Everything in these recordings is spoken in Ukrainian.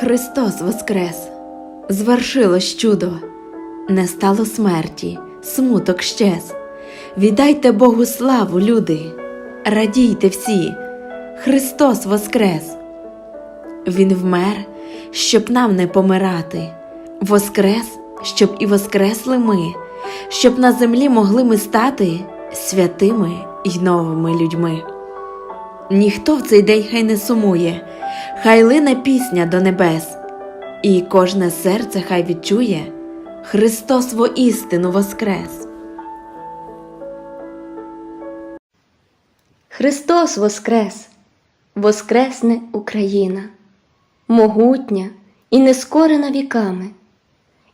Христос воскрес, звершилось чудо, не стало смерті, смуток щез. Віддайте Богу славу, люди, радійте всі, Христос воскрес. Він вмер, щоб нам не помирати, воскрес, щоб і воскресли ми, щоб на землі могли ми стати святими й новими людьми. Ніхто в цей день хай не сумує, хай лине пісня до небес, і кожне серце хай відчує Христос воістину воскрес. Христос воскрес, воскресне Україна, могутня і нескорена віками,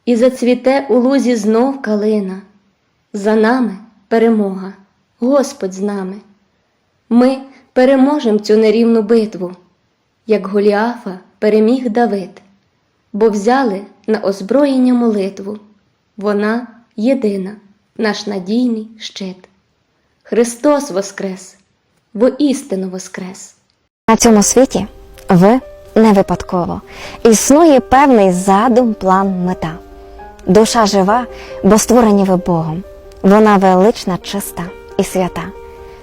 і зацвіте у лузі знов калина. За нами перемога, Господь з нами. Ми переможем цю нерівну битву, як Голіафа переміг Давид, бо взяли на озброєння молитву. Вона єдина, наш надійний щит. Христос воскрес! воістину воскрес. На цьому світі ви не випадково. Існує певний задум, план, мета. Душа жива, бо створені ви Богом. Вона велична, чиста і свята.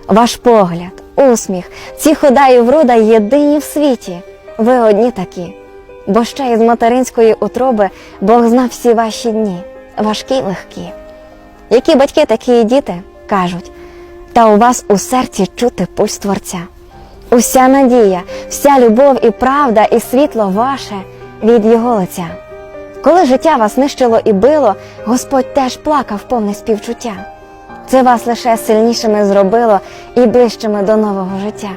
Ваш погляд, усміх, ці хода і врода єдині в світі. Ви одні такі. Бо ще із материнської утроби Бог знав всі ваші дні, важкі й легкі. Які батьки, такі і діти кажуть, та у вас у серці чути пульс Творця. Уся надія, вся любов і правда, і світло ваше від Його лиця. Коли життя вас нищило і било, Господь теж плакав повне співчуття. Це вас лише сильнішими зробило і ближчими до нового життя.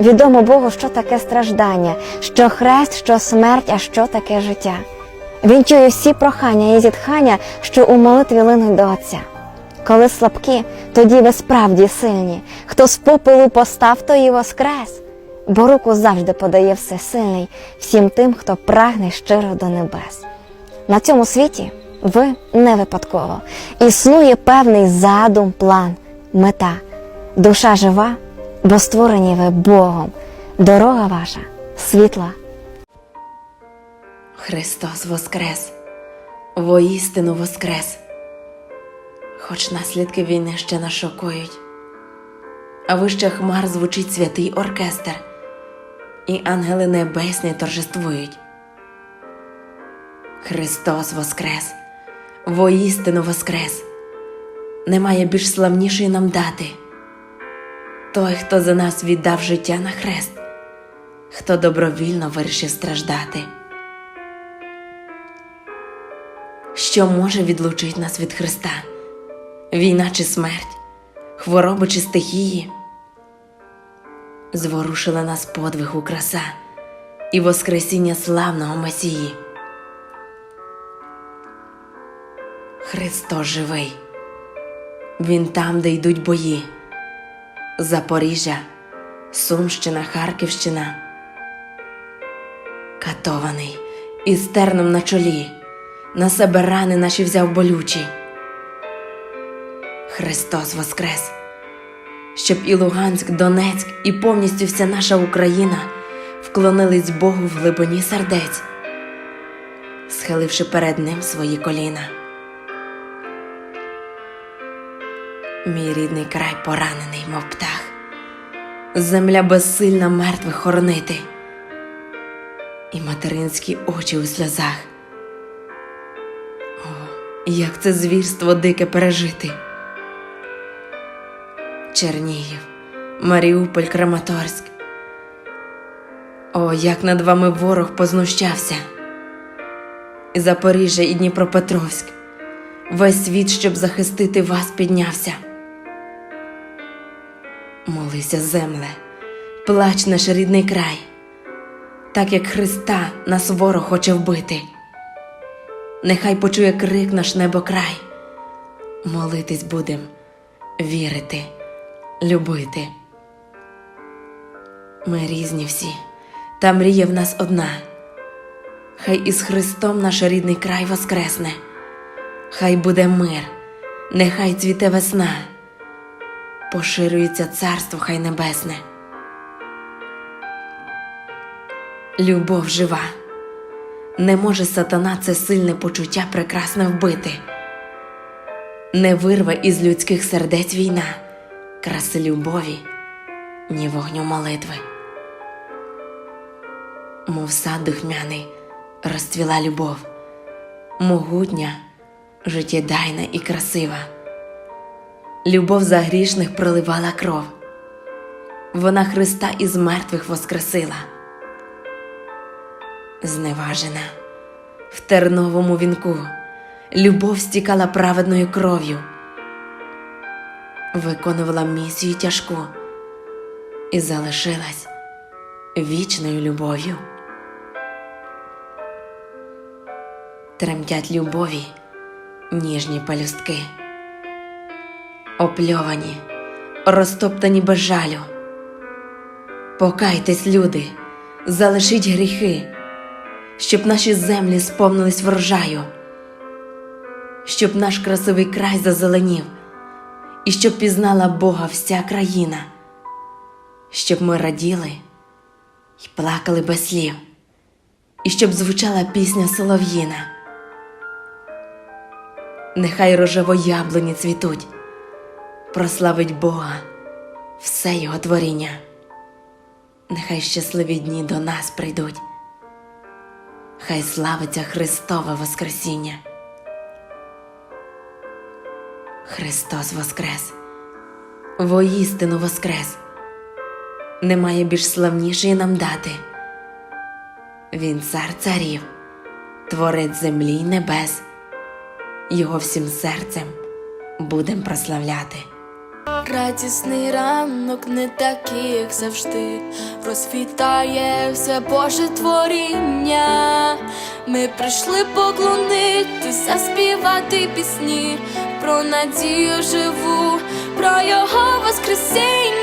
Відомо Богу, що таке страждання, що хрест, що смерть, а що таке життя. Він чує всі прохання і зітхання, що у молитві линуть до Отця. Коли слабкі, тоді ви справді сильні. Хто з попелу постав, то і воскрес, бо руку завжди подає всесильний всім тим, хто прагне щиро до небес. На цьому світі ви не випадково. Існує певний задум, план, мета. Душа жива, бо створені ви Богом. Дорога ваша світла. Христос воскрес, воістину воскрес. Хоч наслідки війни ще нас шокують, а вище хмар звучить святий оркестр, і ангели небесні торжествують. Христос воскрес, воістину воскрес, немає більш славнішої нам дати. Той, хто за нас віддав життя на хрест, хто добровільно вирішив страждати. Що може відлучити нас від Христа? Війна чи смерть, хвороби чи стихії? Зворушила нас подвигу краса і Воскресіння славного Месії. Христос живий, Він там, де йдуть бої. Запоріжжя, Сумщина, Харківщина. Катований із терном на чолі, на себе рани наші взяв болючі. Христос воскрес, щоб і Луганськ, Донецьк, і повністю вся наша Україна вклонились Богу в глибині сердець, схиливши перед Ним свої коліна. Мій рідний край поранений, мов птах, земля безсильна мертвих хоронити, і материнські очі у сльозах. О, як це звірство дике пережити. Чернігів, Маріуполь, Краматорськ. О, як над вами ворог познущався. Запоріжжя і Дніпропетровськ. Весь світ, щоб захистити вас, піднявся. Молися, земле, плач наш рідний край, так як Христа нас ворог хоче вбити. Нехай почує крик наш небокрай. Молитись будем, вірити, любити. Ми різні всі, та мрія в нас одна. Хай із Христом наш рідний край воскресне, хай буде мир, нехай цвіте весна поширюється царство хай небесне. Любов жива, Не може сатана це сильне почуття прекрасне вбити. Не вирве із людських сердець війна, краси любові, ні вогню молитви. Мов сад духмяний розцвіла любов, могутня, життєдайна і красива. Любов за грішних проливала кров. Вона Христа із мертвих воскресила. Зневажена в терновому вінку, любов стікала праведною кров'ю, виконувала місію тяжку і залишилась вічною любов'ю. Тремтять любові ніжні пелюстки, опльовані, розтоптані без жалю. Покайтесь, люди, залишіть гріхи, щоб наші землі сповнились врожаю, щоб наш красивий край зазеленів, і щоб пізнала Бога вся країна, щоб ми раділи і плакали без слів, і щоб звучала пісня солов'їна. Нехай рожево яблуні цвітуть, прославить Бога все його творіння. Нехай щасливі дні до нас прийдуть, хай славиться Христове Воскресіння. Христос Воскрес, воістину Воскрес, немає більш славнішої нам дати. Він цар царів, творець землі й небес, його всім серцем будем прославляти. Радісний ранок не такий, як завжди, розвітає все Боже творіння. Ми прийшли поклонитися, співати пісні про надію живу, про Його Воскресіння.